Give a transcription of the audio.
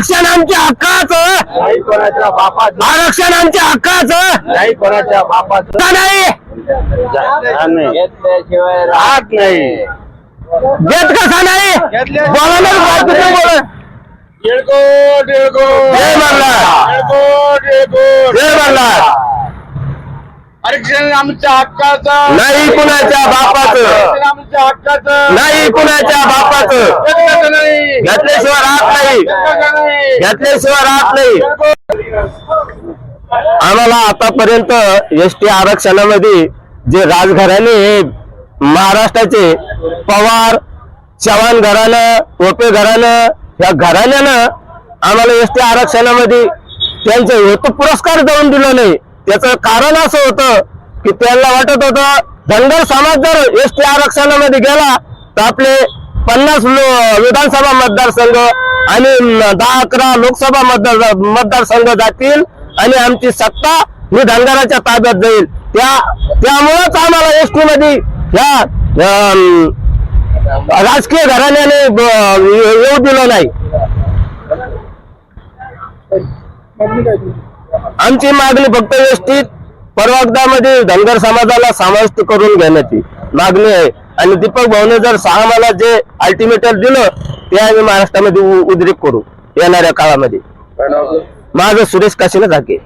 आरक्षण आमच्या हक्काचं. नाही कोणाच्या बापाचं. आरक्षण आमच्या हक्काचं. नाही कोणाच्या बापाचं. का नाही? राहत नाही. देत कसा नाही? बोला ना बोला येळकोट येळकोट जय मल्हार. येळकोट येळकोट जय मल्हार. आरक्षण आमच्या हक्काचं. नाही कुणाच्या बापाचं. आरक्षण आमच्या हक्काचं. नाही कुणाच्या बापाचं. घेतल्याशिवाय राहत नाही. घेतल्याशिवाय राहत नाही. आम्हाला आतापर्यंत एस टी आरक्षणामध्ये जे राजघराणे हे महाराष्ट्राचे पवार चव्हाण घराणं ओपे घराणं या घराण्यानं आम्हाला एस टी आरक्षणामध्ये त्यांचं हेतू पुरस्कार देऊन दिलं नाही. त्याचं कारण असं होतं की त्यांना वाटत होतं धनगर समाज जर एस टी आरक्षणामध्ये गेला तर आपले पन्नास विधानसभा मतदारसंघ आणि दहा अकरा लोकसभा मतदार मतदारसंघ जातील आणि आमची सत्ता ही धनगराच्या ताब्यात जाईल. त्या त्यामुळेच आम्हाला एस टी मध्ये ह्या राजकीय घराण्याने येऊ दिलं नाही. आमची मागणी फक्त एसटीत परवागदामध्ये धनगर समाजाला समाविष्ट करून घेण्याची मागणी आहे. आणि दीपक भाऊने जर सहा मला जे अल्टिमेटर दिलं ते आम्ही महाराष्ट्रामध्ये उद्रेक करू येणाऱ्या काळामध्ये. माझं सुरेश काशीला झाके